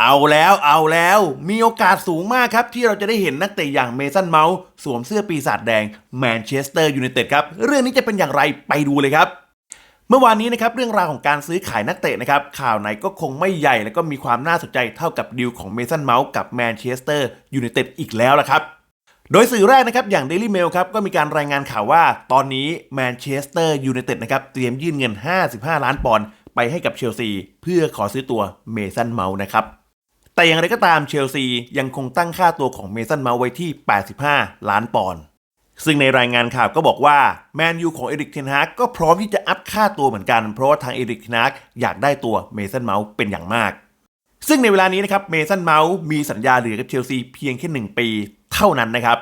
เอาแล้วเอาแล้วมีโอกาสสูงมากครับ ที่เราจะได้เห็นนักเตะอย่างเมสันเมาส์สวมเสื้อปีศาจแดงแมนเชสเตอร์ยูไนเต็ดครับ เรื่องนี้จะเป็นอย่างไรไปดูเลยครับ เมื่อวานนี้นะครับเรื่องราวของการซื้อขายนักเตะนะครับ ข่าวไหนก็คงไม่ใหญ่แล้วก็มีความน่าสนใจเท่ากับดีลของเมสันเมาส์กับแมนเชสเตอร์ยูไนเต็ดอีกแล้วละครับโดยสื่อแรกนะครับอย่าง Daily Mail ครับก็มีการรายงานข่าวว่า ตอนนี้แมนเชสเตอร์ยูไนเต็ดนะครับเตรียมยื่นเงิน 55 ล้านปอนด์ไปให้กับเชลซี เพื่อขอซื้อตัวเมสันเมาส์นะครับ แต่อย่างไรก็ตามเชลซียังคงตั้งค่าตัวของเมสันเมาไว้ที่ 85 ล้านปอนด์ซึ่งในรายงานข่าวก็บอกว่าแมนยูของเอริกเทนฮากก็พร้อมที่จะอัพค่าตัวเหมือนกัน เพราะว่าทางเอริกเทนฮากอยากได้ตัวเมสันเมาส์เป็นอย่างมาก ซึ่งในเวลานี้นะครับเมสันเมาส์มีสัญญาเหลือกับเชลซีเพียงแค่ 1 ปีเท่านั้นนะครับ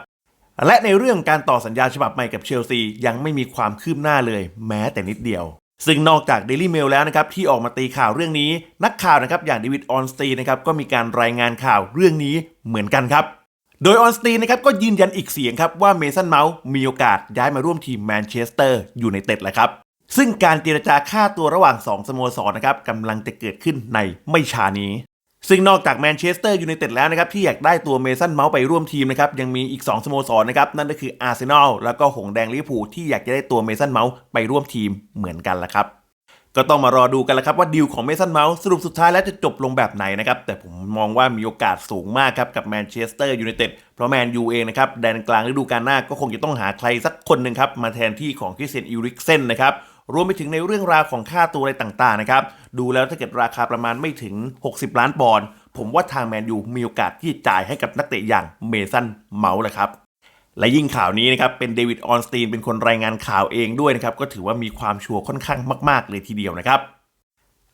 และในเรื่องการต่อสัญญาฉบับใหม่กับเชลซียังไม่มีความคืบหน้าเลยแม้แต่นิดเดียว ซึ่งนอกจาก Daily Mail แล้วนะครับที่ออกมาตีข่าวเรื่องนี้ นักข่าวนะครับอย่างเดวิดออนสตีนะครับก็มีการรายงานข่าวเรื่องนี้เหมือนกันครับโดยออนสตีนนะครับก็ยืนยันอีกเสียงครับว่าเมสันเมาส์มีโอกาสย้ายมาร่วมทีมแมนเชสเตอร์อยู่ในเต็ดแหละครับ ซึ่งการเจรจาค่าตัวระหว่าง 2 สโมสรนะครับกำลังจะเกิดขึ้นในไม่ช้านี้ ซึ่งนอกจากแมนเชสเตอร์ยูไนเต็ดแล้วนะครับ ที่อยากได้ตัวเมสันเมาส์ไปร่วมทีมนะครับ ยังมีอีก 2 สโมสรนะครับ นั่นก็คืออาร์เซนอลแล้วก็หงสแดงลิเวอร์พูลที่อยากจะได้ตัวเมสันเมาส์ไปร่วมทีมเหมือนกันละครับก็ต้องมารอดูกันแล้วครับว่าดีลของเมสันเมาส์สรุปสุดท้ายแล้วจะจบลงแบบไหนนะครับ แต่ผมมองว่ามีโอกาสสูงมากครับ กับแมนเชสเตอร์ยูไนเต็ดเพราะแมนยูเองนะครับ แดนกลางฤดูกาลหน้าก็คงจะต้องหาใครสักคนหนึ่งครับ มาแทนที่ของคริสเตียนอิริกเซนนะครับ รวมไปถึงในเรื่องราวของค่าตัวอะไรต่างๆนะครับ ดูแล้วถ้าเกิดราคาประมาณไม่ถึง 60 ล้านปอนด์ผมว่าทางแมนยูมีโอกาสที่จะจ่ายให้กับนักเตะอย่างเมสันเมาส์แหละครับ และยิ่งข่าวนี้นะครับเป็นเดวิดออนสตีนเป็นคนรายงานข่าวเองด้วยนะครับก็ถือว่ามีความชัวร์ค่อนข้างมาก ๆ เลยทีเดียวนะครับ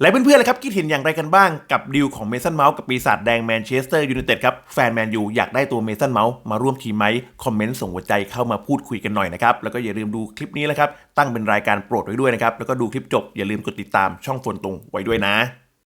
และเพื่อนๆล่ะครับคิดเห็นอย่างไรกันบ้างกับดีลของเมสันเมาส์กับปีศาจแดงแมนเชสเตอร์ยูไนเต็ดครับแฟนแมนยูอยากได้ตัวเมสันเมาส์มาร่วมทีมไหมคอมเมนต์ส่งหัวใจเข้ามาพูดคุยกันหน่อยนะครับแล้วก็อย่าลืมดูคลิปนี้นะครับตั้งเป็นรายการโปรดไว้ด้วยนะครับแล้วก็ดูคลิปจบอย่าลืมกดติดตามช่องฝนตรงไว้ด้วยนะ